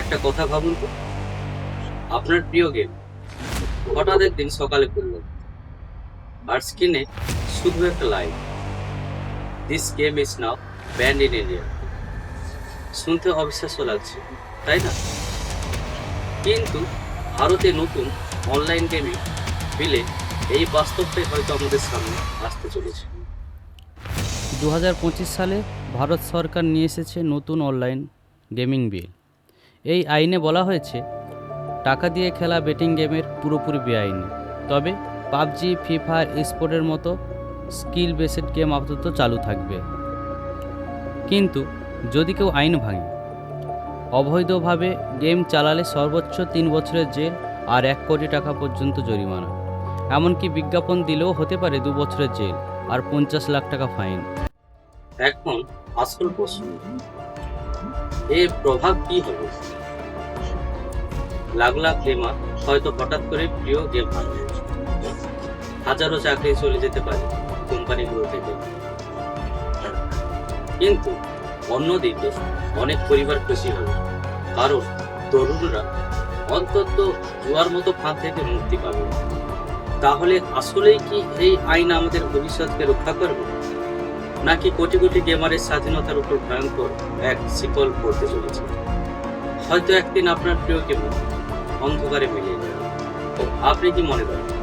একটা কথা ভাবুন তো। আপনার প্রিয় গেম হঠাৎ একদিন সকালে খুললেন আর স্ক্রিনে শুধু একটা line this game is now banned in India শুনতে অবিশ্বাস্য লাগছে, তাই না? কিন্তু ভারতে নতুন অনলাইন গেমিং বিলে এই বাস্তবটাই হয়তো আমাদের সামনে আসতে চলেছে। দু হাজার পঁচিশ সালে ভারত সরকার নিয়ে এসেছে নতুন অনলাইন গেমিং বিল এই আইনে বলা হয়েছে, টাকা দিয়ে খেলা বেটিং গেমের পুরোপুরি বেআইনি। তবে পাবজি ফ্রি ফায়ার স্পোর্টের মতো স্কিল বেসড গেম আপাতত চালু থাকবে। কিন্তু যদি কেউ আইন ভাঙে, অবৈধভাবে গেম চালালে সর্বোচ্চ তিন বছরের জেল আর এক কোটি টাকা পর্যন্ত জরিমানা। এমনকি বিজ্ঞাপন দিলেও হতে পারে দু বছরের জেল আর পঞ্চাশ লাখ টাকা ফাইন। এখন আসল প্রশ্ন, এর প্রভাব কি হবে? লাখ গেমার হয়তো হঠাৎ করে প্রিয় গেম হারবে হাজারো চাকরি চলে যেতে পারে কোম্পানিগুলো থেকে। কিন্তু অন্যদিকে অনেক পরিবার খুশি হবে কারণ তরুণরা অন্তত জুয়ার মতো ফাঁদ থেকে মুক্তি পাবে। তাহলে আসলেই কি এই আইন আমাদের ভবিষ্যৎকে রক্ষা করবে? নাকি কোটি কোটি গেমারের স্বাধীনতার উপর ভয়ঙ্কর এক শিকল পড়তে চলেছে? হয়তো একদিন আপনার প্রিয় গেম অন্ধকারে মিলিয়ে যাবে আপনি কি মনে করেন